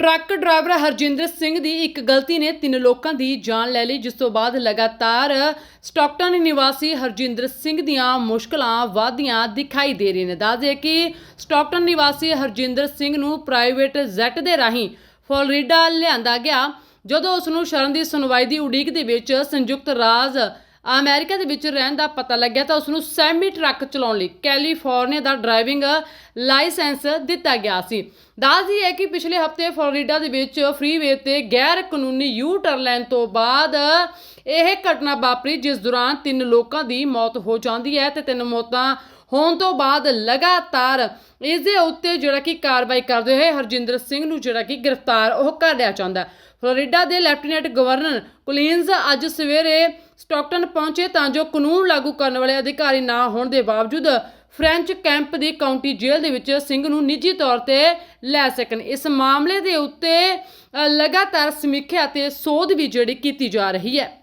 Truck driver Harjinder Singh ਦੀ ਇੱਕ ਗਲਤੀ ਨੇ ਤਿੰਨ ਲੋਕਾਂ ਦੀ ਜਾਨ ਲੈ ਲਈ, ਜਿਸ ਤੋਂ ਬਾਅਦ ਲਗਾਤਾਰ ਸਟਾਕਟਨ ਨਿਵਾਸੀ ਹਰਜਿੰਦਰ ਸਿੰਘ ਦੀਆਂ ਮੁਸ਼ਕਲਾਂ ਵਧਦੀਆਂ ਦਿਖਾਈ ਦੇ ਰਹੀਆਂ ਨੇ। ਦੱਸਦੇ ਕਿ ਸਟਾਕਟਨ ਨਿਵਾਸੀ ਹਰਜਿੰਦਰ ਸਿੰਘ ਨੂੰ ਪ੍ਰਾਈਵੇਟ ਜੈਟ ਦੇ ਰਾਹੀਂ ਫਲੋਰੀਡਾ ਲਿਆਂਦਾ ਗਿਆ, ਜਦੋਂ ਉਸ ਨੂੰ ਸ਼ਰਨ ਦੀ ਸੁਣਵਾਈ ਦੀ ਉਡੀਕ ਦੇ ਵਿੱਚ ਸੰਯੁਕਤ ਰਾਜ ਅਮਰੀਕਾ ਦੇ ਵਿੱਚ ਰਹਿਣ ਦਾ ਪਤਾ ਲੱਗਿਆ ਤਾਂ ਉਸ ਨੂੰ ਸੈਮੀ ਟਰੱਕ ਚਲਾਉਣ ਲਈ ਕੈਲੀਫੋਰਨੀਆ ਦਾ ਡਰਾਈਵਿੰਗ ਲਾਇਸੈਂਸ ਦਿੱਤਾ ਗਿਆ ਸੀ। ਦੱਸਦੀ ਹੈ ਕਿ ਪਿਛਲੇ ਹਫ਼ਤੇ ਫਲੋਰੀਡਾ ਦੇ ਵਿੱਚ ਫ੍ਰੀਵੇ ਤੇ ਗੈਰ ਕਾਨੂੰਨੀ ਯੂ ਟਰਨ ਲੈਣ ਤੋਂ ਬਾਅਦ ਇਹ ਘਟਨਾ ਵਾਪਰੀ, ਜਿਸ ਦੌਰਾਨ ਤਿੰਨ ਲੋਕਾਂ ਦੀ ਮੌਤ ਹੋ ਜਾਂਦੀ ਹੈ ਤੇ ਤਿੰਨ ਮੌਤਾਂ ਹੋਣ ਤੋਂ ਬਾਅਦ ਲਗਾਤਾਰ ਇਸ ਦੇ ਉੱਤੇ ਜਿਹੜਾ ਕਿ ਕਾਰਵਾਈ ਕਰਦੇ ਹੋਏ ਹਰਜਿੰਦਰ ਸਿੰਘ ਨੂੰ ਜਿਹੜਾ ਕਿ ਗ੍ਰਿਫਤਾਰ ਉਹ ਕਰ ਲਿਆ ਜਾਂਦਾ ਫਲੋਰੀਡਾ ਦੇ ਲੈਫਟੀਨੈਂਟ ਗਵਰਨਰ ਕੁਲੀਨਜ਼ ਅੱਜ ਸਵੇਰੇ ਸਟਾਕਟਨ ਪਹੁੰਚੇ ਤਾਂ ਜੋ ਕਾਨੂੰਨ ਲਾਗੂ ਕਰਨ ਵਾਲੇ ਅਧਿਕਾਰੀ ਨਾ ਹੋਣ ਦੇ ਬਾਵਜੂਦ ਫ੍ਰੈਂਚ ਕੈਂਪ ਦੀ ਕਾਉਂਟੀ ਜੇਲ੍ਹ ਦੇ ਵਿੱਚ ਸਿੰਘ ਨੂੰ ਨਿੱਜੀ ਤੌਰ ਤੇ ਲੈ ਸਕਣ। ਇਸ ਮਾਮਲੇ ਦੇ ਉੱਤੇ ਲਗਾਤਾਰ ਸਮੀਖਿਆ ਤੇ ਸੋਧ ਵੀ ਜਿਹੜੀ ਕੀਤੀ ਜਾ ਰਹੀ ਹੈ।